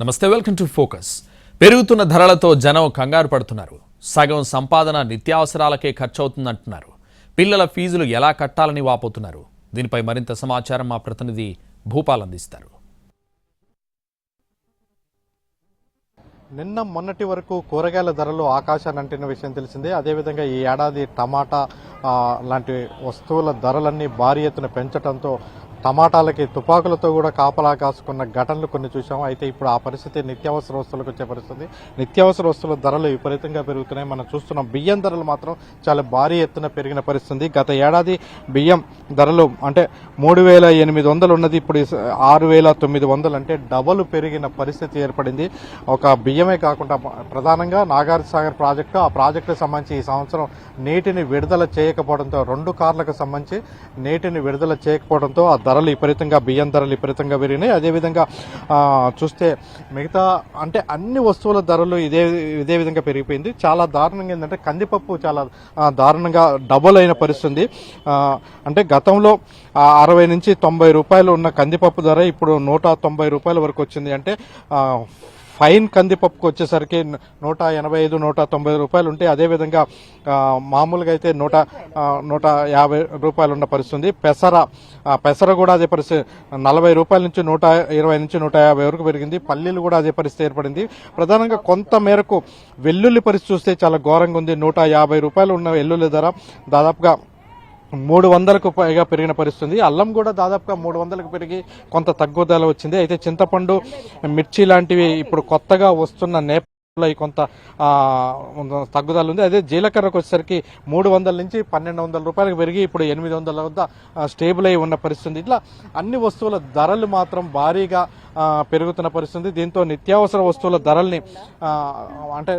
నమస్తే welcome to focus. పెరుగుతున్న ధరలతో జనం కంగారు పడుతున్నారు. సగం సంపాదన నిత్యావసరాలకే ఖర్చు అవుతుందంటున్నారు పిల్లల ఫీజులు ఎలా కట్టాలని వాపోతున్నారు? దీనిపై మరింత సమాచారం మా ప్రతినిధి భూపాల్ అందిస్తారు. నిన్న మొన్నటి వరకు కూరగాయల ధరలు ఆకాశాన్ని అంటిన విషయం తెలిసిందే. అదేవిధంగా ఈ ఏడాది టమాటా లాంటి వస్తువుల ధరలన్నీ భారీ ఎత్తున పెంచడంతో టమాటాలకి తుపాకులతో కూడా కాపలా కాసుకున్న ఘటనలు కొన్ని చూసాము అయితే ఇప్పుడు ఆ పరిస్థితి నిత్యావసర వస్తువులకు వచ్చే పరిస్థితి. నిత్యావసర వస్తువుల ధరలు విపరీతంగా పెరుగుతున్నాయి. మనం చూస్తున్నాం బియ్యం ధరలు మాత్రం చాలా భారీ ఎత్తున పెరిగిన పరిస్థితి. గత ఏడాది బియ్యం ధరలు అంటే మూడు వేల ఎనిమిది వందలు ఉన్నది. ఇప్పుడు ఆరు వేల తొమ్మిది వందలు అంటే డబల్ పెరిగిన పరిస్థితి ఏర్పడింది. ఒక బియ్యమే కాకుండా ప్రధానంగా నాగార్జున సాగర్ ప్రాజెక్టు. ఆ ప్రాజెక్టుకు సంబంధించి ఈ సంవత్సరం నీటిని విడుదల చేయకపోవడంతో రెండు కార్లకు సంబంధించి నీటిని విడుదల చేయకపోవడంతో ఆ ధరలు విపరీతంగా బియ్యం ధరలు విపరీతంగా పెరిగినాయి. అదేవిధంగా చూస్తే మిగతా అంటే అన్ని వస్తువుల ధరలు ఇదే ఇదే విధంగా పెరిగిపోయింది. చాలా దారుణంగా ఏంటంటే కందిపప్పు చాలా దారుణంగా డబుల్ అయిన పరిస్థితి. అంటే గతంలో అరవై నుంచి తొంభై రూపాయలు ఉన్న కందిపప్పు ధర ఇప్పుడు నూట తొంభై రూపాయల వరకు వచ్చింది. అంటే ఫైన్ కందిపప్పుకు వచ్చేసరికి నూట ఎనభై ఐదు నూట తొంభై రూపాయలు ఉంటే అదేవిధంగా మామూలుగా అయితే నూట నూట యాభై రూపాయలు ఉన్న పరిస్థితి ఉంది పెసర పెసర కూడా అదే పరిస్థితి. నలభై రూపాయల నుంచి నూట ఇరవై నుంచి నూట యాభై వరకు పెరిగింది. పల్లీలు కూడా అదే పరిస్థితి ఏర్పడింది. ప్రధానంగా కొంత మేరకు వెల్లుల్లి పరిస్థితి చూస్తే చాలా ఘోరంగా ఉంది. నూట యాభై రూపాయలు ఉన్న వెల్లుల్లి ధర దాదాపుగా మూడు వందలకు పైగా పెరిగిన పరిస్థితి అల్లం కూడా దాదాపుగా మూడు వందలకు పెరిగి కొంత తగ్గుదల వచ్చింది. అయితే చింతపండు మిర్చి లాంటివి ఇప్పుడు కొత్తగా వస్తున్న నేపథ్యంలో కొంత తగ్గుదల ఉంది. అదే జీలకర్రకు వచ్చేసరికి మూడు వందల నుంచి పన్నెండు వందల రూపాయలకు పెరిగి ఇప్పుడు ఎనిమిది వందల వద్ద స్టేబుల్ అయి ఉన్న పరిస్థితి ఇట్లా అన్ని వస్తువుల ధరలు మాత్రం భారీగా పెరుగుతున్న పరిస్థితి దీంతో నిత్యావసర వస్తువుల ధరల్ని అంటే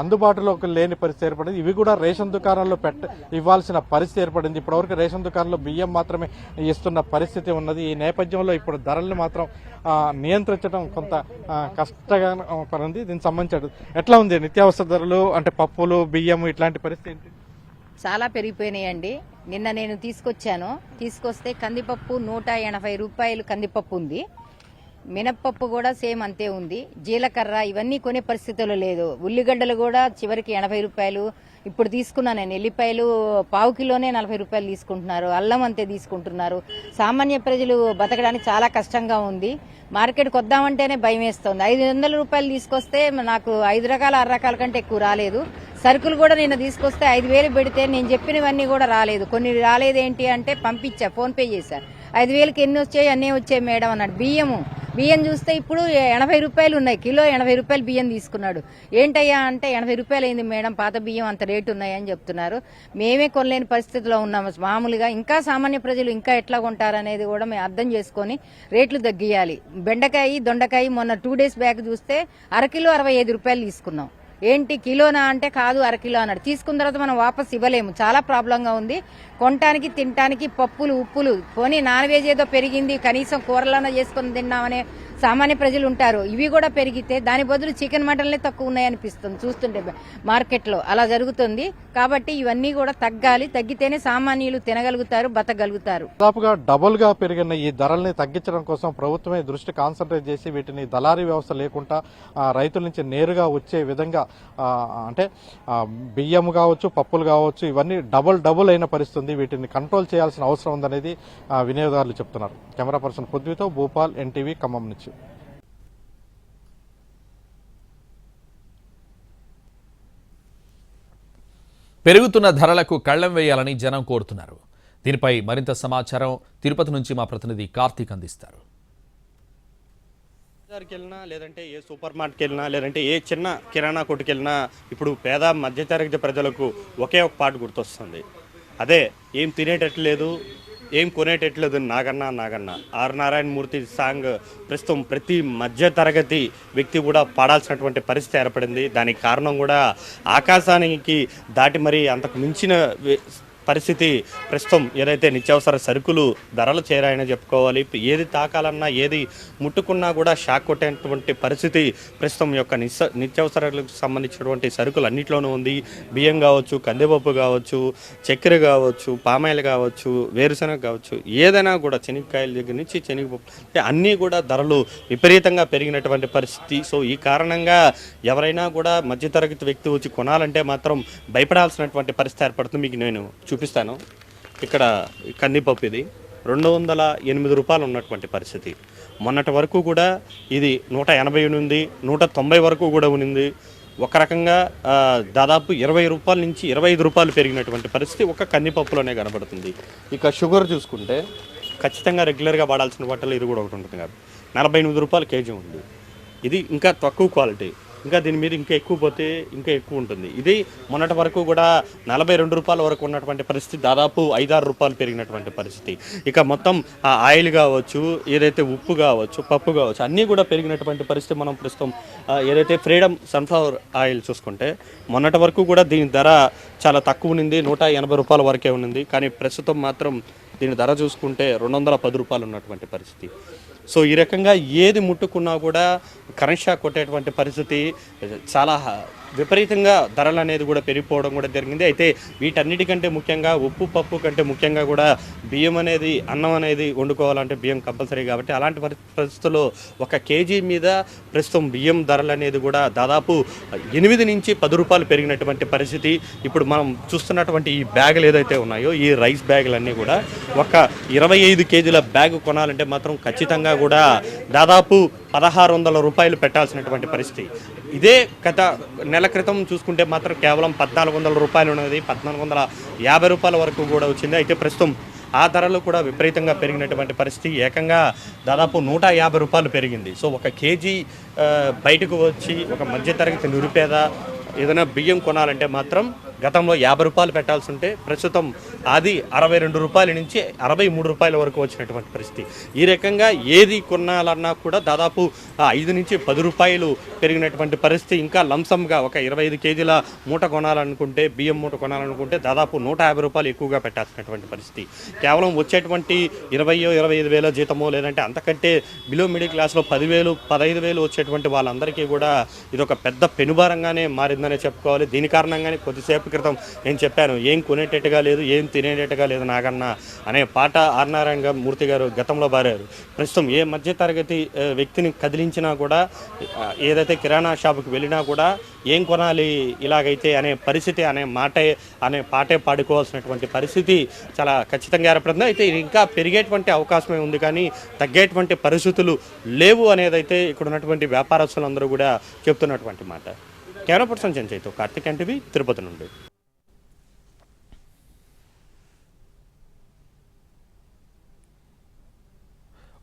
అందుబాటులోకి లేని పరిస్థితి ఏర్పడింది. ఇవి కూడా రేషన్ దుకాణాల్లో పెట్ట ఇవ్వాల్సిన పరిస్థితి ఏర్పడింది. ఇప్పటివరకు రేషన్ దుకాణంలో బియ్యం మాత్రమే ఇస్తున్న పరిస్థితి ఉన్నది. ఈ నేపథ్యంలో ఇప్పుడు ధరల్ని మాత్రం నియంత్రించడం కొంత కష్టంగా పడింది. దీనికి సంబంధించి ఎట్లా ఉంది నిత్యావసర ధరలు? అంటే పప్పులు బియ్యం ఇట్లాంటి పరిస్థితి ఏంటి? చాలా పెరిగిపోయినాయండి. నిన్న నేను తీసుకొచ్చాను. తీసుకొస్తే కందిపప్పు నూట ఎనభై రూపాయలు కందిపప్పు ఉంది. మినప్పప్పు కూడా సేమ్ అంతే ఉంది. జీలకర్ర ఇవన్నీ కొనే పరిస్థితుల్లో లేదు. ఉల్లిగడ్డలు కూడా చివరికి ఎనభై రూపాయలు. ఇప్పుడు తీసుకున్నా నేను ఎల్లిపాయలు పావు కిలోనే నలభై రూపాయలు తీసుకుంటున్నారు. అల్లం అంతే తీసుకుంటున్నారు. సామాన్య ప్రజలు బతకడానికి చాలా కష్టంగా ఉంది. మార్కెట్కి వద్దామంటేనే భయం వేస్తుంది. ఐదు వందల రూపాయలు తీసుకొస్తే నాకు ఐదు రకాల ఆరు రకాల కంటే ఎక్కువ రాలేదు. సరుకులు కూడా నిన్న తీసుకొస్తే ఐదు వేలు పెడితే నేను చెప్పినవన్నీ కూడా రాలేదు. కొన్ని రాలేదేంటి అంటే పంపించా ఫోన్ పే ఐదు వేలకి ఎన్ని వచ్చాయి అన్నీ వచ్చాయి మేడం అన్నాడు. బియ్యము. బియ్యం చూస్తే ఇప్పుడు ఎనభై రూపాయలు ఉన్నాయి. కిలో ఎనభై రూపాయలు బియ్యం తీసుకున్నాడు. ఏంటయ్యా అంటే ఎనభై రూపాయలు అయింది మేడం పాత బియ్యం అంత రేటు ఉన్నాయని చెప్తున్నారు. మేమే కొనలేని పరిస్థితిలో ఉన్నాము మామూలుగా ఇంకా సామాన్య ప్రజలు ఇంకా ఎట్లా కొంటారనేది కూడా మేము అర్థం చేసుకొని రేట్లు తగ్గియాలి. బెండకాయ దొండకాయ మొన్న టూ డేస్ బ్యాక్ చూస్తే అరకిలో అరవై ఐదు రూపాయలు తీసుకున్నాం. ఏంటి కిలోనా అంటే కాదు అరకిలో అన్నాడు. తీసుకున్న తర్వాత మనం వాపస్ ఇవ్వలేము. చాలా ప్రాబ్లంగా ఉంది. కొనటానికి తినటానికి పప్పులు ఉప్పులు. పోనీ నాన్ వెజ్ ఏదో పెరిగింది కనీసం కూరలన్నా చేసుకొని తిన్నామనే సామాన్య ప్రజలు ఉంటారు. ఇవి కూడా పెరిగితే దాని బదులు చికెన్ మటన్లే తక్కువ ఉన్నాయనిపిస్తుంది. చూస్తుంటే మార్కెట్లో అలా జరుగుతుంది. కాబట్టి ఇవన్నీ కూడా తగ్గాలి. తగ్గితేనే సామాన్యులు తినగలుగుతారు బతకగలుగుతారు. దాదాపుగా డబుల్గా పెరిగిన ఈ ధరల్ని తగ్గించడం కోసం ప్రభుత్వమే దృష్టి కాన్సన్ట్రేట్ చేసి వీటిని దళారీ వ్యవస్థ లేకుండా రైతుల నుంచి నేరుగా వచ్చే విధంగా అంటే బియ్యం కావచ్చు పప్పులు కావచ్చు ఇవన్నీ డబుల్ డబుల్ అయిన పరిస్థితుంది. వీటిని కంట్రోల్ చేయాల్సిన అవసరం ఉందనేది వినియోగదారులు చెప్తున్నారు. కెమెరా పర్సన్ పృథ్వీతో భూపాల్ ఎన్టీవీ ఖమ్మం నుంచి. పెరుగుతున్న ధరలకు కళ్ళం వేయాలని జనం కోరుతున్నారు. దీనిపై మరింత సమాచారం తిరుపతి నుంచి మా ప్రతినిధి కార్తీక్ అందిస్తారు. బజార్కి వెళ్ళినా లేదంటే ఏ సూపర్ మార్ట్కి వెళ్ళినా లేదంటే ఏ చిన్న కిరాణా కొట్టుకి వెళ్ళినా ఇప్పుడు పేద మధ్యతరగతి ప్రజలకు ఒకే ఒక పాట గుర్తొస్తుంది. అదే ఏం తినేటట్లేదు ఏం కొనేటట్లేదు నాగన్న నాగన్న. ఆర్ నారాయణ మూర్తి సాంగ్ ప్రస్తుతం ప్రతి మధ్యతరగతి వ్యక్తి కూడా పాడాల్సినటువంటి పరిస్థితి ఏర్పడింది. దానికి కారణం కూడా ఆకాశానికి దాటి మరీ అంతకు మించిన వే- పరిస్థితి ప్రస్తుతం ఏదైతే నిత్యావసర సరుకులు ధరలు చేరాయని చెప్పుకోవాలి. ఏది తాకాలన్నా ఏది ముట్టుకున్నా కూడా షాక్ కొట్టేటువంటి పరిస్థితి ప్రస్తుతం యొక్క నిస్స నిత్యావసరాలకు సంబంధించినటువంటి సరుకులు అన్నింటిలోనూ ఉంది. బియ్యం కావచ్చు కందిపప్పు కావచ్చు చక్కెర కావచ్చు పామాయిల్ కావచ్చు వేరుశనగ కావచ్చు ఏదైనా కూడా శనగకాయల దగ్గర నుంచి శనగపప్పు అన్నీ కూడా ధరలు విపరీతంగా పెరిగినటువంటి పరిస్థితి. సో ఈ కారణంగా ఎవరైనా కూడా మధ్యతరగతి వ్యక్తి వచ్చి కొనాలంటే మాత్రం భయపడాల్సినటువంటి పరిస్థితి ఏర్పడుతుంది. మీకు నేను చూపిస్తాను. ఇక్కడ కందిపప్పు ఇది. రెండు వందల ఎనిమిది రూపాయలు ఉన్నటువంటి పరిస్థితి. మొన్నటి వరకు కూడా ఇది నూట ఎనభై ఉంది నూట తొంభై వరకు కూడా ఉంది ఒక రకంగా దాదాపు ఇరవై రూపాయల నుంచి ఇరవై ఐదు రూపాయలు పెరిగినటువంటి పరిస్థితి ఒక కందిపప్పులోనే కనబడుతుంది. ఇక షుగర్ చూసుకుంటే ఖచ్చితంగా రెగ్యులర్గా వాడాల్సిన వాటిలో ఇది కూడా ఒకటి ఉంటుంది కాబట్టి నలభై ఎనిమిది రూపాయలు కేజీ ఉంది. ఇది ఇంకా తక్కువ క్వాలిటీ. ఇంకా దీని మీద ఇంకా ఎక్కువ పోతే ఇంకా ఎక్కువ ఉంటుంది. ఇది మొన్నటి వరకు కూడా నలభై రెండు రూపాయల వరకు ఉన్నటువంటి పరిస్థితి దాదాపు ఐదారు రూపాయలు పెరిగినటువంటి పరిస్థితి. ఇక మొత్తం ఆ ఆయిల్ కావచ్చు ఏదైతే ఉప్పు కావచ్చు పప్పు కావచ్చు అన్నీ కూడా పెరిగినటువంటి పరిస్థితి మనం ప్రస్తుతం ఏదైతే ఫ్రీడమ్ సన్ఫ్లవర్ ఆయిల్ చూసుకుంటే మొన్నటి వరకు కూడా దీని ధర చాలా తక్కువ ఉంది నూట ఎనభై రూపాయల వరకే ఉంది కానీ ప్రస్తుతం మాత్రం దీని ధర చూసుకుంటే రెండు వందల పది రూపాయలు ఉన్నటువంటి పరిస్థితి. సో ఈ రకంగా ఏది ముట్టుకున్నా కూడా కరెంట్ షాక్ కొట్టేటువంటి పరిస్థితి చాలా విపరీతంగా ధరలు అనేది కూడా పెరిగిపోవడం కూడా జరిగింది. అయితే వీటన్నిటికంటే ముఖ్యంగా ఉప్పు పప్పు కంటే ముఖ్యంగా కూడా బియ్యం అనేది అన్నం అనేది వండుకోవాలంటే బియ్యం కంపల్సరీ కాబట్టి అలాంటి పరిస్థితుల్లో ఒక కేజీ మీద ప్రస్తుతం బియ్యం ధరలు అనేది కూడా దాదాపు ఎనిమిది నుంచి పది రూపాయలు పెరిగినటువంటి పరిస్థితి. ఇప్పుడు మనం చూస్తున్నటువంటి ఈ బ్యాగులు ఏదైతే ఉన్నాయో ఈ రైస్ బ్యాగులన్నీ కూడా ఒక ఇరవై ఐదు కేజీల బ్యాగ్ కొనాలంటే మాత్రం ఖచ్చితంగా కూడా దాదాపు పదహారు వందల రూపాయలు పెట్టాల్సినటువంటి పరిస్థితి. ఇదే గత నెల క్రితం చూసుకుంటే మాత్రం కేవలం పద్నాలుగు వందల రూపాయలు ఉన్నది. పద్నాలుగు వందల యాభై రూపాయల వరకు కూడా వచ్చింది. అయితే ప్రస్తుతం ఆ ధరలు కూడా విపరీతంగా పెరిగినటువంటి పరిస్థితి. ఏకంగా దాదాపు నూట యాభై రూపాయలు పెరిగింది. సో ఒక కేజీ బయటకు వచ్చి ఒక మధ్యతరగతి నిరుపేద ఏదైనా బియ్యం కొనాలంటే మాత్రం గతంలో యాభై రూపాయలు పెట్టాల్సి ఉంటే ప్రస్తుతం అది అరవై రెండు రూపాయల నుంచి అరవై మూడు రూపాయల వరకు వచ్చినటువంటి పరిస్థితి. ఈ రకంగా ఏది కొనాలన్నా కూడా దాదాపు ఐదు నుంచి పది రూపాయలు పెరిగినటువంటి పరిస్థితి. ఇంకా లంసంగా ఒక ఇరవై ఐదు కేజీల మూట కొనాలనుకుంటే బియ్యం మూట కొనాలనుకుంటే దాదాపు నూట యాభై రూపాయలు ఎక్కువగా పెట్టాల్సినటువంటి పరిస్థితి. కేవలం వచ్చేటువంటి ఇరవయో ఇరవై ఐదు వేల జీతమో లేదంటే అంతకంటే బిలో మిడిల్ క్లాస్లో పదివేలు పదహైదు వేలు వచ్చేటువంటి వాళ్ళందరికీ కూడా ఇది ఒక పెద్ద పెనుభారంగానే మారిందనే చెప్పుకోవాలి. దీని కారణంగానే కొద్దిసేపు క్రితం నేను చెప్పాను ఏం కొనేటట్టుగా లేదు ఏం తినేటట్టుగా లేదు నాకన్నా అనే పాట ఆర్ నారాయణ మూర్తి గారు గతంలో బారారు ప్రస్తుతం ఏ మధ్యతరగతి వ్యక్తిని కదిలించినా కూడా ఏదైతే కిరాణా షాపుకి వెళ్ళినా కూడా ఏం కొనాలి ఇలాగైతే అనే పరిస్థితి అనే మాటే అనే పాటే పాడుకోవాల్సినటువంటి పరిస్థితి చాలా ఖచ్చితంగా ఏర్పడింది. అయితే ఇంకా పెరిగేటువంటి అవకాశమే ఉంది కానీ తగ్గేటువంటి పరిస్థితులు లేవు అనేదైతే ఇక్కడ ఉన్నటువంటి వ్యాపారస్తులందరూ కూడా చెప్తున్నటువంటి మాట. కెమెరా పర్సన్ చెంచైతో కార్తిక్ ఎన్టీవీ తిరుపతి నుండి.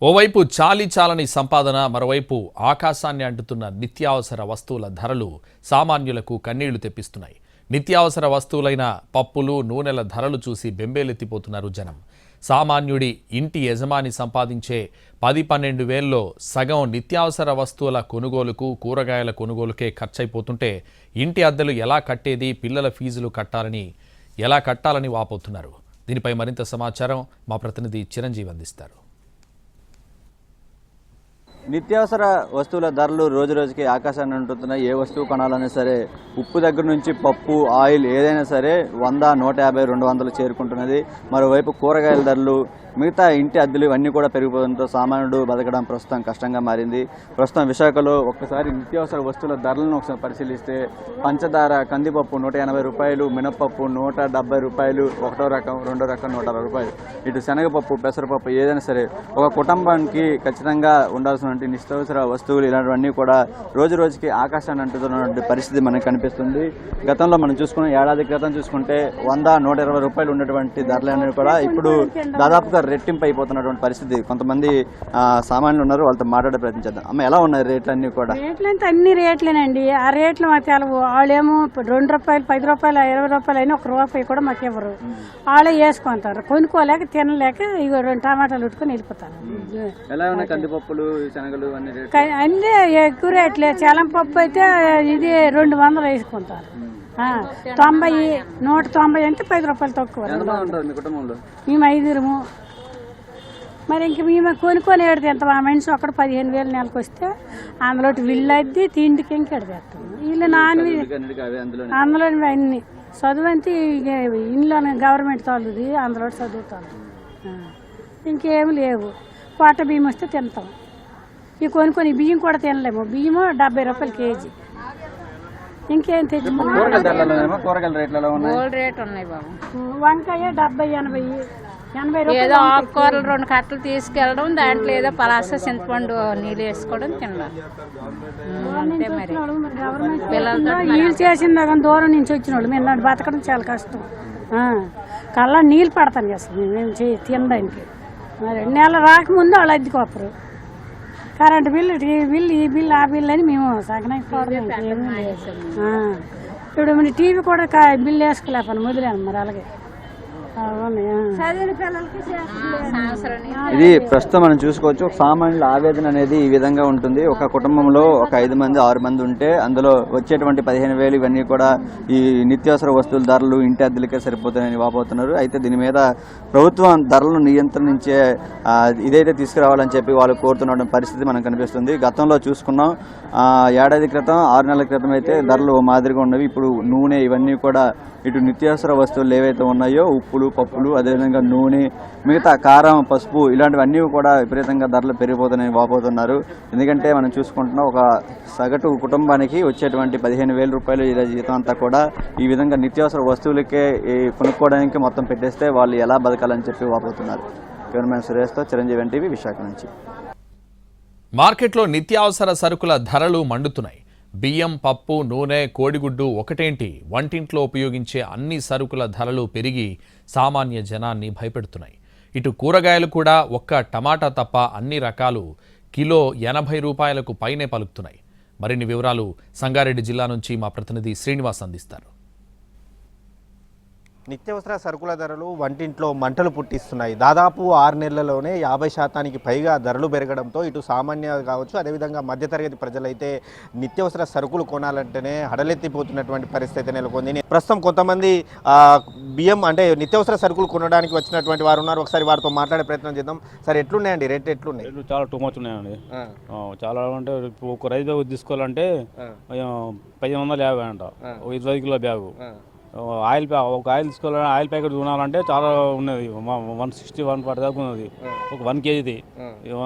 ఓవైపు చాలీ చాలని సంపాదన మరోవైపు ఆకాశాన్ని అంటుతున్న నిత్యావసర వస్తువుల ధరలు సామాన్యులకు కన్నీళ్ళు తెప్పిస్తున్నాయి. నిత్యావసర వస్తువులైన పప్పులు నూనెల ధరలు చూసి బెంబేలెత్తిపోతున్నారు జనం. సామాన్యుడి ఇంటి యజమాని సంపాదించే పది పన్నెండు వేల్లో సగం నిత్యావసర వస్తువుల కొనుగోలుకు కూరగాయల కొనుగోలుకే ఖర్చయిపోతుంటే ఇంటి అద్దెలు ఎలా కట్టేది పిల్లల ఫీజులు కట్టాలని ఎలా కట్టాలని వాపోతున్నారు? దీనిపై మరింత సమాచారం మా ప్రతినిధి చిరంజీవి అందిస్తారు. నిత్యావసర వస్తువుల ధరలు రోజు రోజుకి ఆకాశాన్ని అంటున్నాయి ఏ వస్తువు కొనాలన్నా సరే ఉప్పు దగ్గర నుంచి పప్పు ఆయిల్ ఏదైనా సరే వంద నూట యాభై రెండు వందలు చేరుకుంటున్నది. మరోవైపు కూరగాయల ధరలు మిగతా ఇంటి అద్దెలు ఇవన్నీ కూడా పెరిగిపోవడంతో సామాన్యుడు బతకడం ప్రస్తుతం కష్టంగా మారింది. ప్రస్తుతం విశాఖలో ఒక్కసారి నిత్యావసర వస్తువుల ధరలను ఒకసారి పరిశీలిస్తే పంచదార కందిపప్పు నూట ఎనభై రూపాయలు మినపప్పు నూట డెబ్బై రూపాయలు ఒకటో రకం రెండో రకం నూట అరవై రూపాయలు. ఇటు శనగపప్పు పెసరపప్పు ఏదైనా సరే ఒక కుటుంబానికి ఖచ్చితంగా ఉండాల్సినటువంటి నిత్యావసర వస్తువులు ఇలాంటివన్నీ కూడా రోజు రోజుకి ఆకాశాన్ని అంటుతున్నటువంటి పరిస్థితి మనకు కనిపిస్తుంది. గతంలో మనం చూసుకున్న ఏడాది క్రితం చూసుకుంటే వంద నూట ఇరవై రూపాయలు ఉన్నటువంటి ధరలు అనేవి కూడా ఇప్పుడు దాదాపుగా రెట్టింపు అయిపోతున్నటువంటి పరిస్థితి. కొంతమంది ఆ, సామాన్యులు ఉన్నారు వాళ్ళతో మాట్లాడే ప్రయత్నం చేద్దాం. అమ్మ ఎలా ఉన్నాయి రేట్లన్నీ కూడా? రేట్లు అంటే అన్ని రేట్లేనండి. ఆ రేట్లు మాకు తెలవు వాళ్ళేమో రెండు రూపాయలు పది రూపాయలు ఇరవై రూపాయలు అయినా ఒక రూపాయి కూడా మాకు ఇవ్వరు. వాళ్ళే వేసుకుంటారు. కొనుక్కోలేక తినలేక ఇగో రెండు టమాటాలు ఉట్టుకొని వెళ్ళిపోతారు. ఎలా ఉన్నాయి కందిపప్పులు శనగలు అన్ని రేట్లు? అన్నీ ఎక్కువ రేట్లే. చలం పప్పు అయితే ఇది రెండు వందలు వేసుకుంటారు. తొంభై నూట తొంభై అంటే పది రూపాయలు తక్కువ. మేము ఐదుగురము. మరి ఇంక మేము కొనుక్కొని ఏడు తింటాం ఆ మనిషి ఒకటి పదిహేను వేలు నెలకు వస్తే అందులో విల్లు అద్ది తిండికి ఇంకెడు తెస్తాం వీళ్ళు నాన్ అందులో అన్ని. చదువు అంతే ఇంట్లో గవర్నమెంట్ చదువుది అందులో చదువుతాను ఇంకేమి లేవు. కోట బియ్యం వస్తే తింటాం. ఈ కొనుక్కొని బియ్యం కూడా తినలేము. బియ్యము డెబ్బై రూపాయలు కేజీ. ఇంకేం బాబు. వంకాయ డెబ్బై ఎనభై. ఏదో ఆకుకూరలు రెండు కట్టలు తీసుకెళ్ళడం దాంట్లో ఏదో పలాస చింతపండు నీళ్ళు వేసుకోవడం తిన్నాం అంతే మరి. మరి గవర్నమెంట్ పిల్లలతో నీళ్ళు చేసిందా కానీ దూరం నుంచి వచ్చిన వాళ్ళు మేము ఇలాంటి బతకడం చాలా కష్టం. కళ్ళ నీళ్ళు పడతాను అసలు. మేము తినడానికి. మరి నెల రాకముందు వాళ్ళు అద్దెకోపరు కరెంట్ బిల్లు ఈ బిల్లు ఈ బిల్లు ఆ బిల్లు అని మేము సగనైపోవడం ఇప్పుడు మన టీవీ కూడా బిల్లు వేసుకోలేకపోయినా మొదలాను మరి అలాగే. ఇది ప్రస్తుతం మనం చూసుకోవచ్చు ఒక సామాన్యుల ఆవేదన అనేది ఈ విధంగా ఉంటుంది. ఒక కుటుంబంలో ఒక ఐదు మంది ఆరు మంది ఉంటే అందులో వచ్చేటువంటి పదిహేను వేలు ఇవన్నీ కూడా ఈ నిత్యావసర వస్తువుల ధరలు ఇంటి అద్దెలకే సరిపోతాయని వాపోతున్నారు. అయితే దీని మీద ప్రభుత్వం ధరలను నియంత్రించే ఆ, ఇదైతే తీసుకురావాలని చెప్పి వాళ్ళు కోరుతున్న పరిస్థితి మనకు కనిపిస్తుంది. గతంలో చూసుకున్నాం ఆ, ఏడాది క్రితం ఆరు నెలల క్రితం అయితే ధరలు మాదిరిగా ఉన్నవి. ఇప్పుడు నూనె ఇవన్నీ కూడా ఇటు నిత్యావసర వస్తువులు ఏవైతే ఉన్నాయో ఉప్పులు పప్పులు అదేవిధంగా నూనె మిగతా కారం పసుపు ఇలాంటివన్నీ కూడా విపరీతంగా ధరలు పెరిగిపోతున్నాయని వాపోతున్నారు. ఎందుకంటే మనం చూసుకుంటున్నాం ఒక సగటు కుటుంబానికి వచ్చేటువంటి పదిహేను వేల రూపాయలు ఇలా జీతం అంతా కూడా ఈ విధంగా నిత్యావసర వస్తువులకే కొనుక్కోవడానికి మొత్తం పెట్టేస్తే వాళ్ళు ఎలా బతకాలని చెప్పి వాపోతున్నారు. కెమెరామెన్ సురేష్తో చిరంజీవి ఎన్టీవీ విశాఖ నుంచి. మార్కెట్లో నిత్యావసర సరుకుల ధరలు మండుతున్నాయి. బియ్యం పప్పు నూనె కోడిగుడ్డు ఒకటేంటి? వంటింట్లో ఉపయోగించే అన్ని సరుకుల ధరలు పెరిగి సామాన్య జనాన్ని భయపెడుతున్నాయి. ఇటు కూరగాయలు కూడా ఒక్క టమాటా తప్ప అన్ని రకాలు కిలో ఎనభై రూపాయలకు పైనే పలుకుతున్నాయి. మరిన్ని వివరాలు సంగారెడ్డి జిల్లా నుంచి మా ప్రతినిధి శ్రీనివాస్ అందిస్తారు. నిత్యావసర సరుకుల ధరలు వంటింట్లో మంటలు పుట్టిస్తున్నాయి. దాదాపు ఆరు నెలల్లోనే యాభై శాతానికి పైగా ధరలు పెరగడంతో ఇటు సామాన్య కావచ్చు అదేవిధంగా మధ్యతరగతి ప్రజలైతే నిత్యావసర సరుకులు కొనాలంటేనే హడలెత్తిపోతున్నటువంటి పరిస్థితి నెలకొంది. ప్రస్తుతం కొంతమంది బియ్యం అంటే నిత్యావసర సరుకులు కొనడానికి వచ్చినటువంటి వారు ఉన్నారు. ఒకసారి వారితో మాట్లాడే ప్రయత్నం చేద్దాం. సార్ ఎట్లున్నాయండి రేట్ ఎట్లున్నాయి? చాలా టూ మచ్ ఉన్నాయండి. చాలా అంటే ఒక రైతు బ్యాగ్ తీసుకోవాలంటే పదిహేను వందల యాభై అంట. ఇరవై కిలో బ్యాగు. ఆయిల్ ఒక ఆయిల్ తీసుకోవాలంటే ఆయిల్ ప్యాకెట్ కొనాలంటే చాలా ఉన్నది. వన్ సిక్స్టీ వన్ ఫార్టీ దాకా ఉన్నది. ఒక వన్ కేజీది.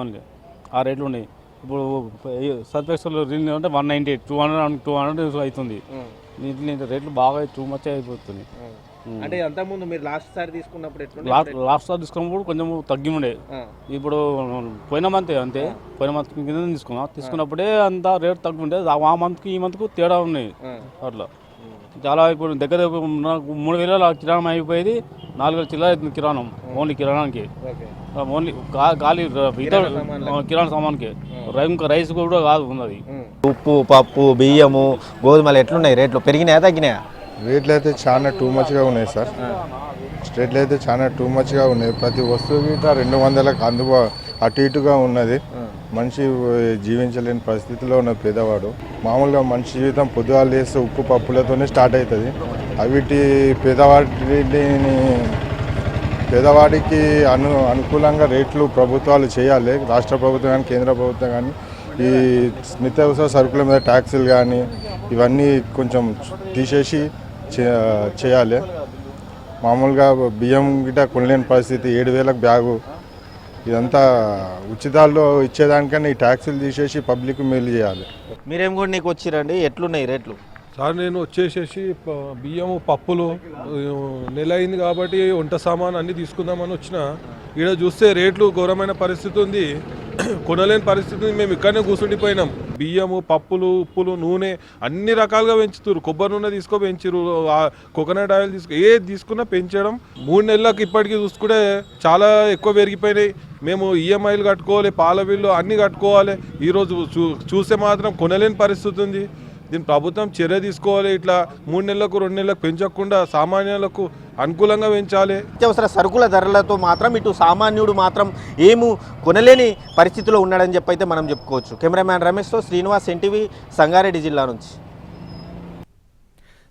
ఓన్లీ. ఆ రేట్లు ఉన్నాయి. ఇప్పుడు సర్ఫ్ ఎక్సెల్ రీల్ అంటే one ninety two hundred two hundred అవుతుంది. దీంట్లో రేట్లు బాగా టూ మచ్ అయిపోతుంది. అంటే అంతకుముందు మీరు లాస్ట్ సారి తీసుకున్నప్పుడు లాస్ట్ లాస్ట్ సార్ తీసుకున్నప్పుడు కొంచెం తగ్గి ఉండే ఆ, ఇప్పుడు పోయిన మంత్ అంతే. పోయిన మంత్ కింద తీసుకున్నాం. తీసుకున్నప్పుడే అంత రేట్ తక్కువ ఉండే ఆ మంత్కి ఈ మంత్కు తేడా ఉన్నాయి. అట్లా. చాలా ఇప్పుడు దగ్గర దగ్గర నాకు మూడు వేల కిరాణం అయిపోయేది నాలుగు వేల చిల్లర అవుతుంది కిరాణం ఓన్లీ కిరాణానికి. ఓకే. ఓన్లీ ఖాళీ కిరాణా సామాన్కి ఇంకా రైస్ కూడా కాదు ఉన్నది. ఉప్పు పప్పు బియ్యము గోధుమలు ఎట్లున్నాయి రేట్లు? పెరిగినాయా తగ్గినాయా? రేట్లు అయితే చాలా టూ మచ్గా ఉన్నాయి సార్. రేట్లు అయితే చాలా టూ మచ్గా ఉన్నాయి. ప్రతి వస్తువు మీద రెండు వందలకు అందుబా అటు ఇటుగా ఉన్నది. మనిషి జీవించలేని పరిస్థితిలో ఉన్న పేదవాడు మామూలుగా మనిషి జీవితం పొద్దుగాలు లేస్తే ఉప్పు పప్పులతోనే స్టార్ట్ అవుతుంది. అవిటి పేదవాడిని పేదవాడికి అను అనుకూలంగా రేట్లు ప్రభుత్వాలు చేయాలి. రాష్ట్ర ప్రభుత్వం కానీ కేంద్ర ప్రభుత్వం కానీ ఈ నిత్యావసర సరుకుల మీద ట్యాక్సులు కానీ ఇవన్నీ కొంచెం తీసేసి చేయాలి. మామూలుగా బియ్యం గిట్ట కొనలేని పరిస్థితి ఏడు వేలకు బ్యాగు ఇదంతా ఉచితాల్లో ఇచ్చేదానికన్నా ఈ ట్యాక్సులు తీసేసి పబ్లిక్ మేలు చేయాలి. మీరేం కూడా నీకు వచ్చిరండి? ఎట్లున్నాయి రేట్లు? సార్ నేను వచ్చేసేసి బియ్యము పప్పులు నెల అయింది కాబట్టి వంట సామాన్ అన్ని తీసుకుందామని వచ్చిన. ఈడ చూస్తే రేట్లు ఘోరమైన పరిస్థితి ఉంది. కొనలేని పరిస్థితి మేము ఇక్కడనే కూర్చుండిపోయినాం బియ్యము పప్పులు ఉప్పులు నూనె అన్ని రకాలుగా పెంచుతారు కొబ్బరి నూనె తీసుకో పెంచారు కోకోనట్ ఆయిల్ తీసుకో ఏది తీసుకున్నా పెంచడం మూడు నెలలకు ఇప్పటికీ చూసుకుంటే చాలా ఎక్కువ పెరిగిపోయినాయి. మేము ఈఎంఐలు కట్టుకోవాలి పాల బిల్లు అన్నీ కట్టుకోవాలి. ఈరోజు చూ చూస్తే మాత్రం కొనలేని పరిస్థితి ఉంది. దీని ప్రభుత్వం చర్య తీసుకోవాలి ఇట్లా మూడు నెలలకు రెండు నెలలకు పెంచకుండా సామాన్యులకు అనుకూలంగా పెంచాలి. నిత్యావసర సరుకుల ధరలతో మాత్రం ఇటు సామాన్యుడు మాత్రం ఏము కొనలేని పరిస్థితిలో ఉన్నాడని చెప్పి అయితే మనం చెప్పుకోవచ్చు. కెమెరామ్యాన్ రమేష్తో శ్రీనివాస్ ఎన్టీవీ సంగారెడ్డి జిల్లా నుంచి.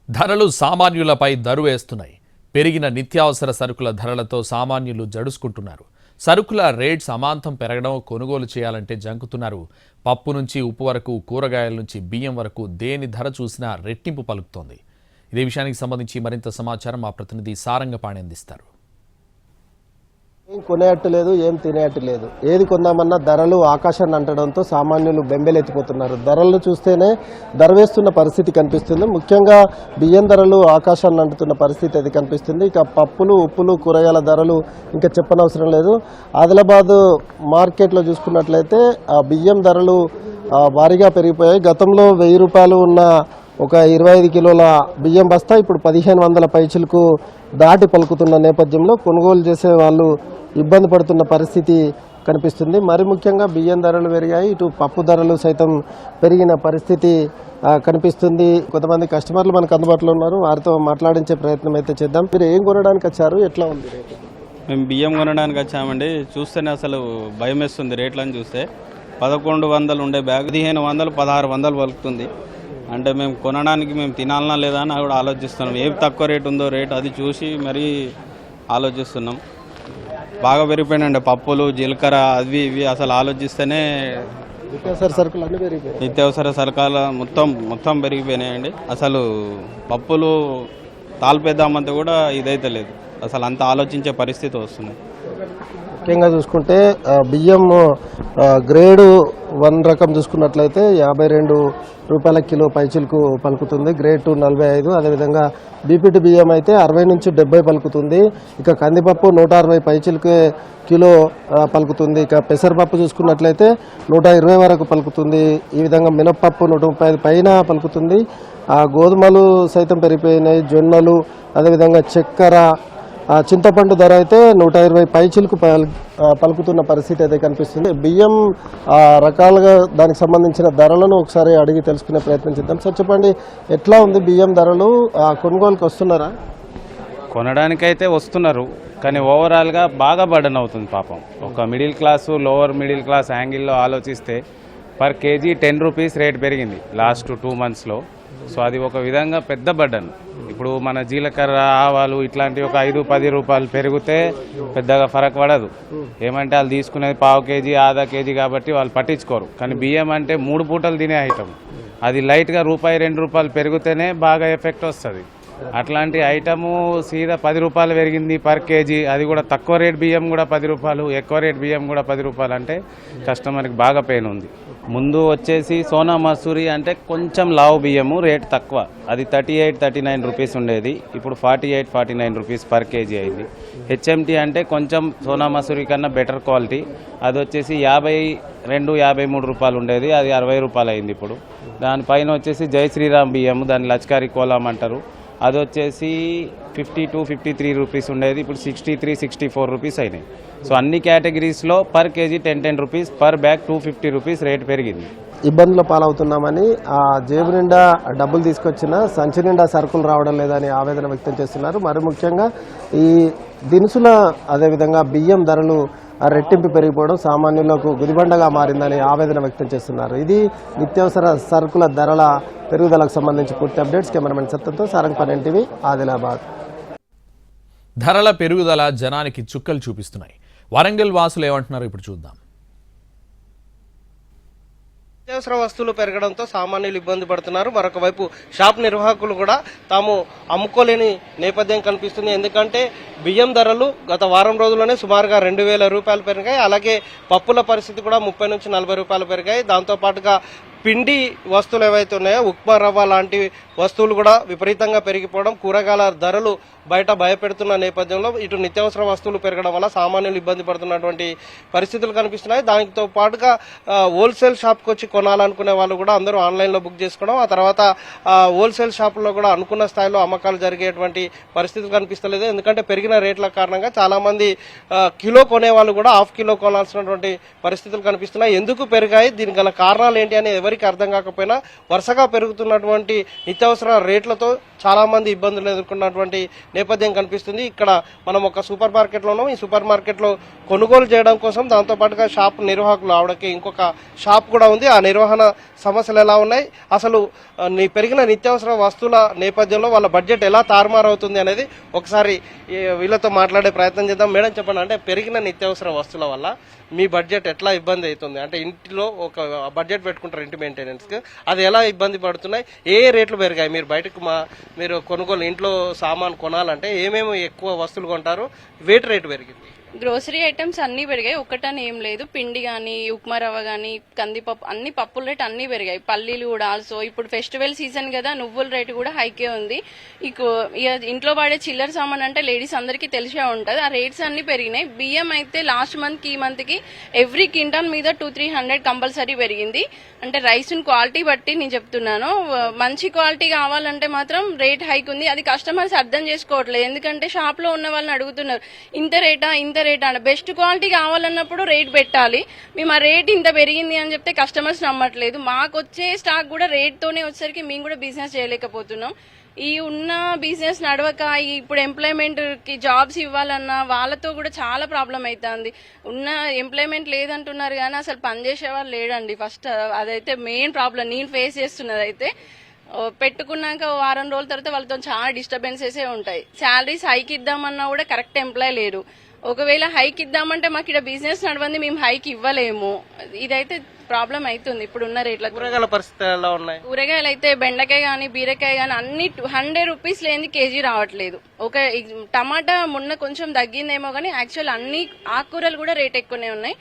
ధరలు సామాన్యులపై దరువేస్తున్నాయి. పెరిగిన నిత్యావసర సరుకుల ధరలతో సామాన్యులు జడుసుకుంటున్నారు. సరుకుల రేట్స్ అమాంతం పెరగడం కొనుగోలు చేయాలంటే జంకుతున్నారు. పప్పు నుంచి ఉప్పు వరకు కూరగాయల నుంచి బియ్యం వరకు దేని ధర చూసినా రెట్టింపు పలుకుతోంది. ఇదే విషయానికి సంబంధించి మరింత సమాచారం మా ప్రతినిధి సారంగపాణి అందిస్తారు. ఏం కొనేట్టు లేదు ఏం తినేట్టు లేదు ఏది కొందామన్నా ధరలు ఆకాశాన్ని అంటడంతో సామాన్యులు బెంబెలెత్తిపోతున్నారు. ధరలు చూస్తేనే ధర వేస్తున్న పరిస్థితి కనిపిస్తుంది. ముఖ్యంగా బియ్యం ధరలు ఆకాశాన్ని అంటుతున్న పరిస్థితి అది కనిపిస్తుంది. ఇక పప్పులు ఉప్పులు కూరగాయల ధరలు ఇంకా చెప్పనవసరం లేదు. ఆదిలాబాద్ మార్కెట్లో చూసుకున్నట్లయితే ఆ బియ్యం ధరలు భారీగా పెరిగిపోయాయి. గతంలో వెయ్యి రూపాయలు ఉన్న ఒక ఇరవై ఐదు కిలోల బియ్యం బస్తా ఇప్పుడు పదిహేను వందల పైచులకు దాటి పలుకుతున్న నేపథ్యంలో కొనుగోలు చేసే వాళ్ళు ఇబ్బంది పడుతున్న పరిస్థితి కనిపిస్తుంది. మరి ముఖ్యంగా బియ్యం ధరలు పెరిగాయి. ఇటు పప్పు ధరలు సైతం పెరిగిన పరిస్థితి కనిపిస్తుంది. కొంతమంది కస్టమర్లు మనకు అందుబాటులో ఉన్నారు. వారితో మాట్లాడించే ప్రయత్నం అయితే చేద్దాం. మీరు ఏం కొనడానికి వచ్చారు? ఎట్లా ఉంది మేము బియ్యం కొనడానికి వచ్చామండి. చూస్తేనే అసలు భయం వేస్తుంది రేట్లను చూస్తే. పదకొండు వందలు ఉండే బ్యాగ్ పదిహేను వందలు పదహారు వందలు పలుకుతుంది. అంటే మేము కొనడానికి మేము తినాలనా లేదా అని కూడా ఆలోచిస్తున్నాం. ఏది తక్కువ రేట్ ఉందో రేట్ అది చూసి మరీ ఆలోచిస్తున్నాం. బాగా పెరిగిపోయినండి పప్పులు జీలకర్ర అవి ఇవి అసలు ఆలోచిస్తేనే నిత్యావసర సరుకులు అన్ని పెరిగిపోయాయి. నిత్యావసర సరకాల మొత్తం మొత్తం పెరిగిపోయినాయండి. అసలు పప్పులు తాల్పేద్దామంటే కూడా ఇదైతే లేదు అసలు అంత ఆలోచించే పరిస్థితి వస్తుంది. ముఖ్యంగా చూసుకుంటే బియ్యం గ్రేడు వన్ రకం చూసుకున్నట్లయితే యాభై రెండు రూపాయల కిలో పైచిలకు పలుకుతుంది. గ్రేడ్ టూ నలభై ఐదు. అదేవిధంగా బీపీటీ బియ్యం అయితే అరవై నుంచి డెబ్బై పలుకుతుంది. ఇక కందిపప్పు నూట అరవై పైచిలకే కిలో పలుకుతుంది. ఇక పెసరపప్పు చూసుకున్నట్లయితే నూట ఇరవై వరకు పలుకుతుంది. ఈ విధంగా మినప్పప్పు నూట ముప్పై ఐదు పైన పలుకుతుంది. ఆ గోధుమలు సైతం పెరిగిపోయినాయి. జొన్నలు అదేవిధంగా చక్కెర చింతపండు ధర అయితే నూట ఇరవై పైచిలకు పలుకుతున్న పరిస్థితి అయితే కనిపిస్తుంది. బియ్యం రకాలుగా దానికి సంబంధించిన ధరలను ఒకసారి అడిగి తెలుసుకునే ప్రయత్నం చేద్దాం. సార్ చెప్పండి ఎట్లా ఉంది బియ్యం ధరలు? కొనుగోలుకి వస్తున్నారా? కొనడానికైతే వస్తున్నారు కానీ ఓవరాల్గా బాగా బర్డన్ అవుతుంది పాపం. ఒక middle class lower middle class యాంగిల్లో ఆలోచిస్తే per KG ten rupees rate పెరిగింది లాస్ట్ టూ మంత్స్లో. సో అది ఒక విధంగా పెద్ద బడ్డన్ ఇప్పుడు మన జీలకర్ర ఆవాలు ఇట్లాంటివి ఒక ఐదు పది రూపాయలు పెరిగితే పెద్దగా ఫరక్ పడదు. ఏమంటే వాళ్ళు తీసుకునేది పావు కేజీ ఆధా కేజీ కాబట్టి వాళ్ళు పట్టించుకోరు. కానీ బియ్యం అంటే మూడు పూటలు తినే ఐటమ్ అది లైట్గా రూపాయి రెండు రూపాయలు పెరిగితేనే బాగా ఎఫెక్ట్ వస్తుంది. అట్లాంటి ఐటము సీదా పది రూపాయలు పెరిగింది పర్ కేజీ అది కూడా తక్కువ రేట్ బియ్యం కూడా పది రూపాయలు ఎక్కువ రేట్ బియ్యం కూడా పది రూపాయలు అంటే కస్టమర్కి బాగా పెయిన్ ఉంది. ముందు వచ్చేసి సోనా మసూరి అంటే కొంచెం లావు బియ్యము రేట్ తక్కువ. అది thirty eight thirty nine rupees ఉండేది. ఇప్పుడు forty eight forty nine rupees per KG అయింది. హెచ్ఎంటీ అంటే కొంచెం సోనా మసూరి కన్నా బెటర్ క్వాలిటీ. అది వచ్చేసి యాభై రెండు యాభై మూడు రూపాయలు ఉండేది. అది అరవై రూపాయలు అయింది ఇప్పుడు. దానిపైన వచ్చేసి జై శ్రీరామ్ బియ్యము దాన్ని లచ్కారి కోలాం అంటారు. అది వచ్చేసి fifty two fifty three rupees ఉండేది. ఇప్పుడు sixty three sixty four rupees అయినాయి. సో అన్ని కేటగిరీస్లో per KG ten ten rupees per bag two fifty rupees rate పెరిగింది. ఇబ్బందుల పాలవుతున్నామని ఆ జేబు నిండా డబ్బులు తీసుకొచ్చిన సంచి నిండా సరుకులు రావడం లేదని ఆవేదన వ్యక్తం చేస్తున్నారు. మరి ముఖ్యంగా ఈ దినుసుల అదేవిధంగా బియ్యం ధరలు రెట్టింపు పెరిగిపోవడం సామాన్యులకు గుదిబండగా మారిందని ఆవేదన వ్యక్తం చేస్తున్నారు. ఇది నిత్యావసర సరుకుల ధరల పెరుగుదలకు సంబంధించి పూర్తి అప్డేట్స్ కెమెరామెన్ సత్యంతో సారంగ్ పన్నెన్ టీవీ ఆదిలాబాద్. ధరల పెరుగుదల జనానికి చుక్కలు చూపిస్తున్నాయి. వరంగల్ వాసులు ఏమంటున్నారు ఇప్పుడు చూద్దాం. నిత్యావసర వస్తువులు పెరగడంతో సామాన్యులు ఇబ్బంది పడుతున్నారు. మరొక వైపు షాప్ నిర్వాహకులు కూడా తాము అమ్ముకోలేని నేపథ్యం కనిపిస్తుంది. ఎందుకంటే బియ్యం ధరలు గత వారం రోజుల్లోనే సుమారుగా రెండు వేల రూపాయలు పెరిగాయి. అలాగే పప్పుల పరిస్థితి కూడా ముప్పై నుంచి నలభై రూపాయలు పెరిగాయి. దాంతోపాటుగా పిండి వస్తువులు ఏవైతే ఉన్నాయో ఉప్మా రవ్వ లాంటి వస్తువులు కూడా విపరీతంగా పెరిగిపోవడం కూరగాయల ధరలు బయట భయపెడుతున్న నేపథ్యంలో ఇటు నిత్యావసర వస్తువులు పెరగడం వల్ల సామాన్యులు ఇబ్బంది పడుతున్నటువంటి పరిస్థితులు కనిపిస్తున్నాయి. దానితో పాటుగా హోల్సేల్ షాప్కి వచ్చి కొనాలనుకునే వాళ్ళు కూడా అందరూ ఆన్లైన్లో బుక్ చేసుకోవడం ఆ తర్వాత హోల్సేల్ షాపుల్లో కూడా అనుకున్న స్థాయిలో అమ్మకాలు జరిగేటువంటి పరిస్థితులు కనిపిస్తలేదు. ఎందుకంటే పెరిగిన రేట్ల కారణంగా చాలామంది కిలో కొనే వాళ్ళు కూడా హాఫ్ కిలో కొనాల్సినటువంటి పరిస్థితులు కనిపిస్తున్నాయి. ఎందుకు పెరిగాయి? దీనికి గల కారణాలు ఏంటి అని ఎవరికి అర్థం కాకపోయినా వరుసగా పెరుగుతున్నటువంటి నిత్యావసర రేట్లతో చాలామంది ఇబ్బందులు ఎదుర్కొన్నటువంటి నేపథ్యం కనిపిస్తుంది. ఇక్కడ మనం ఒక సూపర్ మార్కెట్లో ఉన్నాం. ఈ సూపర్ మార్కెట్లో కొనుగోలు చేయడం కోసం దాంతో పాటుగా షాప్ నిర్వాహకులు ఆవిడకి ఇంకొక షాప్ కూడా ఉంది. ఆ నిర్వహణ సమస్యలు ఎలా ఉన్నాయి? అసలు నీ పెరిగిన నిత్యావసర వస్తువుల నేపథ్యంలో వాళ్ళ బడ్జెట్ ఎలా తారుమారవుతుంది అనేది ఒకసారి వీళ్ళతో మాట్లాడే ప్రయత్నం చేద్దాం. మేడం చెప్పండి అంటే పెరిగిన నిత్యావసర వస్తువుల వల్ల మీ బడ్జెట్ ఎట్లా ఇబ్బంది అవుతుంది? అంటే ఇంటిలో ఒక బడ్జెట్ పెట్టుకుంటారు ఇంటి మెయింటెనెన్స్కి అది ఎలా ఇబ్బంది పడుతున్నాయి? ఏ రేట్లు పెరిగాయి? మీరు బయటకు మా మీరు కొనుగోలు ఇంట్లో సామాన్ కొనాలంటే ఏమేమి ఎక్కువ వస్తువులు కొంటారు? వేటి రేటు పెరిగింది? గ్రోసరీ ఐటమ్స్ అన్నీ పెరిగాయి. ఒకటని ఏం లేదు. పిండి కానీ ఉప్మా రవ్వ కానీ కందిపప్పు అన్ని పప్పుల రేట్ అన్నీ పెరిగాయి. పల్లీలు కూడా ఆల్సో ఇప్పుడు ఫెస్టివల్ సీజన్ కదా నువ్వుల రేటు కూడా హైకే ఉంది. ఇక ఇక ఇంట్లో వాడే చిల్లర సామాన్ అంటే లేడీస్ అందరికీ తెలిసే ఉంటుంది. ఆ రేట్స్ అన్ని పెరిగినాయి. బియ్యం అయితే లాస్ట్ మంత్ ఈ మంత్కి ఎవ్రీ క్వింటాల్ మీద టూ త్రీ హండ్రెడ్ కంపల్సరీ పెరిగింది. అంటే రైస్ క్వాలిటీ బట్టి నేను చెప్తున్నాను. మంచి క్వాలిటీ కావాలంటే మాత్రం రేట్ హైక్ ఉంది. అది కస్టమర్స్ అర్థం చేసుకోవట్లేదు. ఎందుకంటే షాప్లో ఉన్న వాళ్ళని అడుగుతున్నారు. ఇంత రేటా ఇంత రేట్ అని బెస్ట్ క్వాలిటీ కావాలన్నప్పుడు రేట్ పెట్టాలి. మేము ఆ రేట్ ఇంత పెరిగింది అని చెప్తే కస్టమర్స్ నమ్మట్లేదు. మాకు వచ్చే స్టాక్ కూడా రేట్తోనే వచ్చేసరికి మేము కూడా బిజినెస్ చేయలేకపోతున్నాం. ఈ ఉన్న బిజినెస్ నడవక ఈ ఇప్పుడు ఎంప్లాయ్మెంట్కి జాబ్స్ ఇవ్వాలన్నా వాళ్ళతో కూడా చాలా ప్రాబ్లం అవుతుంది ఉన్న ఎంప్లాయ్మెంట్ లేదంటున్నారు కానీ అసలు పనిచేసే వాళ్ళు లేడండి. ఫస్ట్ అదైతే మెయిన్ ప్రాబ్లం నేను ఫేస్ చేస్తున్నది అయితే పెట్టుకున్నాక వారం రోజుల తర్వాత వాళ్ళతో చాలా డిస్టర్బెన్సెస్ ఉంటాయి. శాలరీస్ హైక్ ఇద్దామన్నా కూడా కరెక్ట్ ఎంప్లాయ్ లేరు. ఒకవేళ హైక్ ఇద్దామంటే మాకు ఇక్కడ బిజినెస్ నడవంది మేము హైక్ ఇవ్వలేము. ఇదైతే ప్రాబ్లం అవుతుంది ఇప్పుడు ఉన్న రేట్లకు. కూరగాయల పరిస్థితులు ఎలా ఉన్నాయి? కూరగాయలు అయితే బెండకాయ కానీ బీరకాయ కానీ అన్ని హండ్రెడ్ రూపీస్ లేని కేజీ రావట్లేదు. ఒక టమాటా మొన్న కొంచెం తగ్గిందేమో కానీ యాక్చువల్ అన్ని ఆకుకూరలు కూడా రేట్ ఎక్కువనే ఉన్నాయి.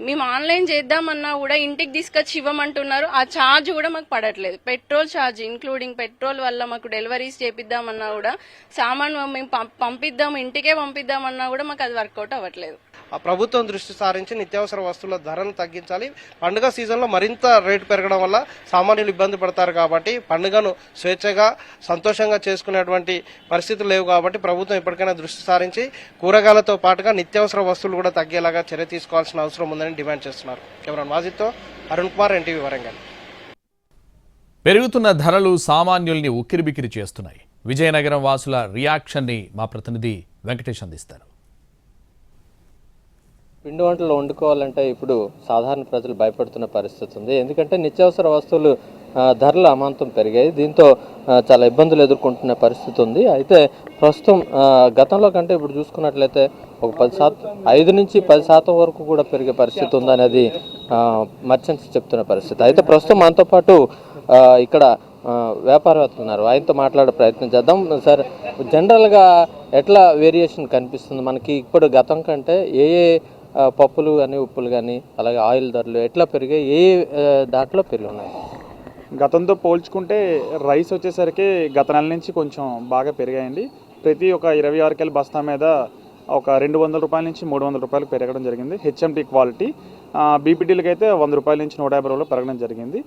మేము ఆన్లైన్ చేద్దామన్నా కూడా ఇంటికి తీసుకొచ్చి ఇవ్వమంటున్నారు. ఆ ఛార్జ్ కూడా మాకు పడట్లేదు. పెట్రోల్ ఛార్జ్ ఇంక్లూడింగ్ పెట్రోల్ వల్ల మాకు డెలివరీస్ చేపిద్దామన్నా కూడా సామాన్ మేము పం- పంపిద్దాం ఇంటికే పంపిద్దామన్నా కూడా మాకు అది వర్కౌట్ అవ్వట్లేదు. ప్రభుత్వం దృష్టి సారించి నిత్యావసర వస్తువుల ధరను తగ్గించాలి. పండుగ సీజన్లో మరింత రేటు పెరగడం వల్ల సామాన్యులు ఇబ్బంది పడతారు కాబట్టి పండుగను స్వేచ్ఛగా సంతోషంగా చేసుకునేటువంటి పరిస్థితులు లేవు కాబట్టి ప్రభుత్వం ఇప్పటికైనా దృష్టి సారించి కూరగాయలతో పాటుగా నిత్యావసర వస్తువులు కూడా తగ్గేలాగా చర్య తీసుకోవాల్సిన అవసరం ఉందని డిమాండ్ చేస్తున్నారు. కెమెరాన్ వాజిత్తో అరుణ్ కుమార్ ఎన్టీవీ వరంగల్. పెరుగుతున్న ధరలు సామాన్యుల్ని ఉక్కిరిబిక్కిరి చేస్తున్నాయి. విజయనగరం వాసుల రియాక్షన్ని మా ప్రతినిధి వెంకటేష్ అందిస్తారు. పిండి వంటలు వండుకోవాలంటే ఇప్పుడు సాధారణ ప్రజలు భయపడుతున్న పరిస్థితి ఉంది. ఎందుకంటే నిత్యావసర వస్తువులు ధరలు అమాంతం పెరిగాయి. దీంతో చాలా ఇబ్బందులు ఎదుర్కొంటున్న పరిస్థితి ఉంది. అయితే ప్రస్తుతం గతంలో కంటే ఇప్పుడు చూసుకున్నట్లయితే ఒక పది శాతం ఐదు నుంచి పది శాతం వరకు కూడా పెరిగే పరిస్థితి ఉందనేది మర్చెంట్స్ చెప్తున్న పరిస్థితి. అయితే ప్రస్తుతం మనతో పాటు ఇక్కడ వ్యాపారవేత్తలు ఉన్నారు. ఆయనతో మాట్లాడే ప్రయత్నం చేద్దాం. సార్ జనరల్గా ఎట్లా వేరియేషన్ కనిపిస్తుంది? మనకి ఇప్పుడు గతం కంటే ఏ ఏ పప్పులు కానీ ఉప్పులు కానీ అలాగే ఆయిల్ ధరలు ఎట్లా పెరిగాయి? ఏ దాంట్లో పెరిగి ఉన్నాయి? గతంతో పోల్చుకుంటే రైస్ వచ్చేసరికి గత నెల నుంచి కొంచెం బాగా పెరిగాయండి. ప్రతి ఒక ఇరవై ఆరు కేల బస్తా మీద ఒక రెండు వందల రూపాయల నుంచి మూడు వందల రూపాయలు పెరగడం జరిగింది. HMD quality. బీపీటీలకి అయితే వంద రూపాయల నుంచి నూట యాభై రూపాయలు పెరగడం జరిగింది.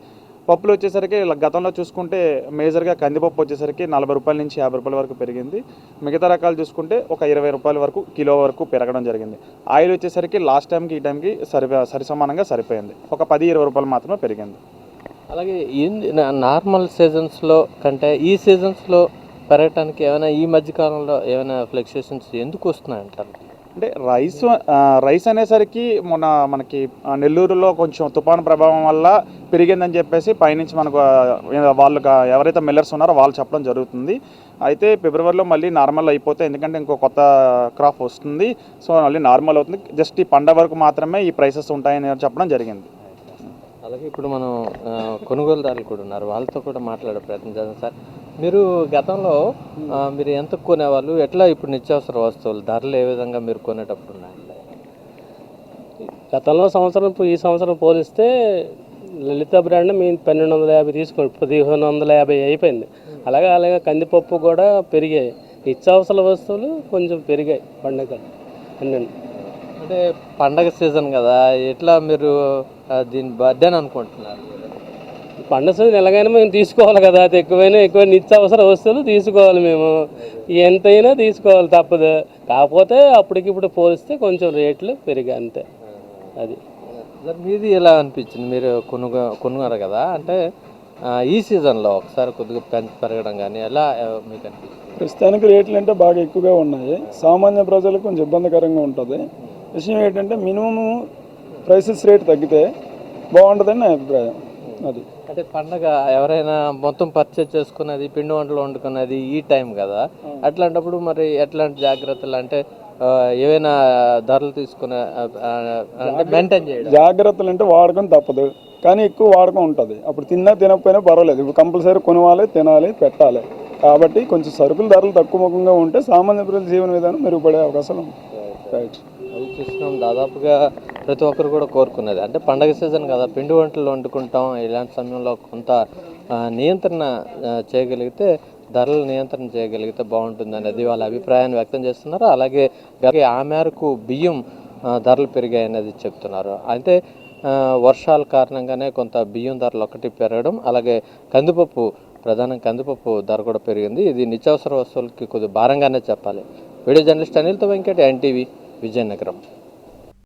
పప్పులు వచ్చేసరికి ఇలా గతంలో చూసుకుంటే మేజర్గా కందిపప్పు వచ్చేసరికి నలభై రూపాయల నుంచి యాభై రూపాయల వరకు పెరిగింది. మిగతా రకాలు చూసుకుంటే ఒక ఇరవై రూపాయల వరకు కిలో వరకు పెరగడం జరిగింది. ఆయిల్ వచ్చేసరికి లాస్ట్ టైంకి ఈ టైంకి సరి సరి సమానంగా సరిపోయింది. ఒక పది ఇరవై రూపాయలు మాత్రమే పెరిగింది. అలాగే నార్మల్ సీజన్స్లో కంటే ఈ సీజన్స్లో పెరగటానికి ఏమైనా ఈ మధ్యకాలంలో ఏమైనా ఫ్లక్చుయేషన్స్ ఎందుకు వస్తున్నాయి అంటారు అంటే రైస్ రైస్ అనేసరికి మొన్న మనకి ఆ, నెల్లూరులో కొంచెం తుఫాను ప్రభావం వల్ల పెరిగిందని చెప్పేసి పైనుంచి మనకు వాళ్ళు ఎవరైతే మిల్లర్స్ ఉన్నారో వాళ్ళు చెప్పడం జరుగుతుంది. అయితే ఫిబ్రవరిలో మళ్ళీ నార్మల్ అయిపోతే ఎందుకంటే ఇంకో కొత్త క్రాప్ వస్తుంది. సో మళ్ళీ నార్మల్ అవుతుంది. జస్ట్ ఈ పండగ వరకు మాత్రమే ఈ ప్రైసెస్ ఉంటాయని చెప్పడం జరిగింది. అలాగే ఇప్పుడు మనం కొనుగోలుదారులు కూడా ఉన్నారు. వాళ్ళతో కూడా మాట్లాడే ప్రయత్నం చేద్దాం సార్. మీరు గతంలో మీరు ఎంత కొనేవాళ్ళు? ఎట్లా ఇప్పుడు నిత్యావసర వస్తువులు ధరలు ఏ విధంగా మీరు కొనేటప్పుడు ఉన్నాయి? గతంలో సంవత్సరం ఈ సంవత్సరం పోలిస్తే లలిత బ్రాండ్ మేము పన్నెండు వందల యాభై తీసుకుని పదిహేను వందల యాభై అయిపోయింది. అలాగే అలాగే కందిపప్పు కూడా పెరిగాయి. నిత్యావసర వస్తువులు కొంచెం పెరిగాయి పండుగలు అన్నీ. అంటే పండగ సీజన్ కదా ఎట్లా మీరు దీని బర్త్డే అనుకుంటున్నారు? పండుగ సీజన్ ఎలాగైనా మేము తీసుకోవాలి కదా. అది ఎక్కువైనా ఎక్కువ నిత్యావసర వస్తువులు తీసుకోవాలి మేము. ఎంతైనా తీసుకోవాలి తప్పదు. కాకపోతే అప్పటికిప్పుడు పోలిస్తే కొంచెం రేట్లు పెరిగాయి అంతే. అది. సార్ మీది ఎలా అనిపించింది? మీరు కొనుగో కొనుగోరు కదా. అంటే ఈ సీజన్లో ఒకసారి కొద్దిగా పెంచి పెరగడం కానీ ఎలా మీకు అనిపిస్తుంది ప్రస్తుతానికి రేట్లు అంటే బాగా ఎక్కువగా ఉన్నాయి. సామాన్య ప్రజలకు కొంచెం ఇబ్బందికరంగా ఉంటుంది. విషయం ఏంటంటే మినిమం ప్రైసెస్ రేట్ తగ్గితే బాగుంటుందని నా అభిప్రాయం. అది. అంటే పండగ ఎవరైనా మొత్తం పర్చేజ్ చేసుకున్నది పిండి వంటలు వండుకున్నది ఈ టైం కదా. అట్లాంటప్పుడు మరి ఎట్లాంటి జాగ్రత్తలు అంటే ఏవైనా ధరలు తీసుకునే అంటే మెయింటైన్ చేయడం? జాగ్రత్తలు అంటే వాడకం తప్పదు. కానీ ఎక్కువ వాడకం ఉంటుంది. అప్పుడు తిన్నా తినకపోయినా పర్వాలేదు. ఇప్పుడు కంపల్సరీ కొనవాలి తినాలి పెట్టాలి. కాబట్టి కొంచెం సరుకుల ధరలు తక్కువ ముఖంగా ఉంటే సామాన్య ప్రజల జీవన విధానం మెరుగుపడే అవకాశాలు ఉంది రైట్ అది చూస్తున్నాం దాదాపుగా ప్రతి ఒక్కరు కూడా కోరుకున్నది. అంటే పండగ సీజన్ కదా పిండి వంటలు వండుకుంటాం ఇలాంటి సమయంలో కొంత నియంత్రణ చేయగలిగితే ధరలు నియంత్రణ చేయగలిగితే బాగుంటుంది అనేది వాళ్ళ అభిప్రాయాన్ని వ్యక్తం చేస్తున్నారు. అలాగే ఆ మేరకు బియ్యం ధరలు పెరిగాయి అనేది చెప్తున్నారు. అయితే వర్షాల కారణంగానే కొంత బియ్యం ధరలు ఒకటి పెరగడం అలాగే కందిపప్పు ప్రధానం కందిపప్పు ధర కూడా పెరిగింది. ఇది నిత్యావసర వస్తువులకి కొద్ది భారంగానే చెప్పాలి. వీడియో జర్నలిస్ట్ అనిల్తో వెంకట ఎన్టీవీ విజయనగరం.